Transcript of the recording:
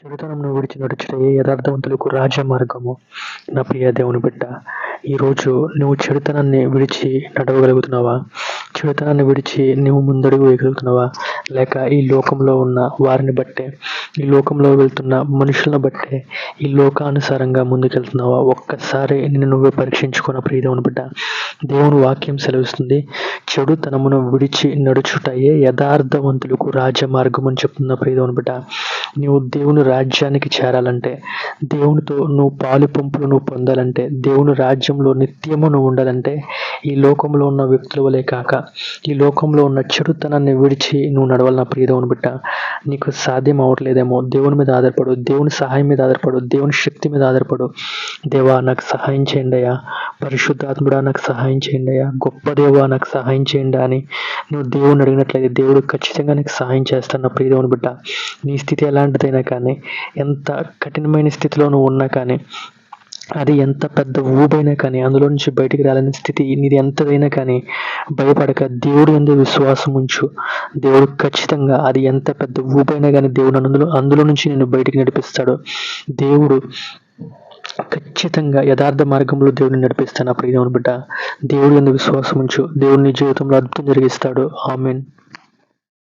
చెడుతనమును విడిచి నడుచుటయే యథార్థవంతులకు రాజ్య మార్గము నా ప్రియ దేవుని బిడ్డ ఈరోజు నువ్వు చెడుతనాన్ని విడిచి నడవగలుగుతున్నావా? చెడుతనాన్ని విడిచి నువ్వు ముందడుగు వేయగలుగుతున్నావా? లేక ఈ లోకంలో ఉన్న వారిని బట్టే ఈ లోకంలో వెళ్తున్న మనుషులను బట్టే ఈ లోకానుసారంగా ముందుకెళ్తున్నావా? ఒక్కసారి నిన్ను నువ్వే పరీక్షించుకున్న ప్రియదేవుని బిడ్డ దేవుని వాక్యం సెలవిస్తుంది. చెడుతనమును విడిచి నడుచుటయే యథార్థవంతులకు రాజ్య మార్గం అని చెప్తున్న ప్రియదేవుని బిడ్డ నీవు దేవుని రాజ్యానికి చేరాలంటే దేవునితో నువ్వు పాలు పంపులు నువ్వు పొందాలంటే దేవుని రాజ్యంలో నిత్యము నువ్వు ఉండాలంటే ఈ లోకంలో ఉన్న వ్యక్తుల వలె కాక ఈ లోకంలో ఉన్న చెడుతనాన్ని విడిచి నువ్వు నడవాలన్న ప్రియ దేవుని బిడ్డ నీకు సాధ్యం అవ్వట్లేదేమో దేవుని మీద ఆధారపడు దేవుని సహాయం మీద ఆధారపడు దేవుని శక్తి మీద ఆధారపడు. దేవా నాకు సహాయం చేయండి అయ్యా. పరిశుద్ధాత్ముడా నాకు సహాయం చేయండి అయ్యా. గొప్ప దేవా నాకు సహాయం చేయండి అని నువ్వు దేవుని అడిగినట్లయితే దేవుడు ఖచ్చితంగా నీకు సహాయం చేస్తాను నా ప్రియదేవుని బిడ్డ. నీ స్థితి ఎలాంటిదైనా కానీ ఎంత కఠినమైన స్థితిలో నువ్వు ఉన్నా కానీ అది ఎంత పెద్ద ఊబైనా కానీ అందులో నుంచి బయటికి రాలేని స్థితి నీది ఎంతదైనా కానీ భయపడక దేవుడు ఎందు విశ్వాసం ఉంచు. దేవుడు ఖచ్చితంగా అది ఎంత పెద్ద ఊబైనా కానీ దేవుడు అందులో అందులో నుంచి నేను బయటికి నడిపిస్తాడు. దేవుడు ఖచ్చితంగా యథార్థ మార్గంలో దేవుడిని నడిపిస్తాను అప్పుడు దేవుని బిడ్డ. దేవుడు ఎందు విశ్వాసం ఉంచు. దేవుడిని జీవితంలో అద్భుతం జరిగిస్తాడు. ఆమెన్.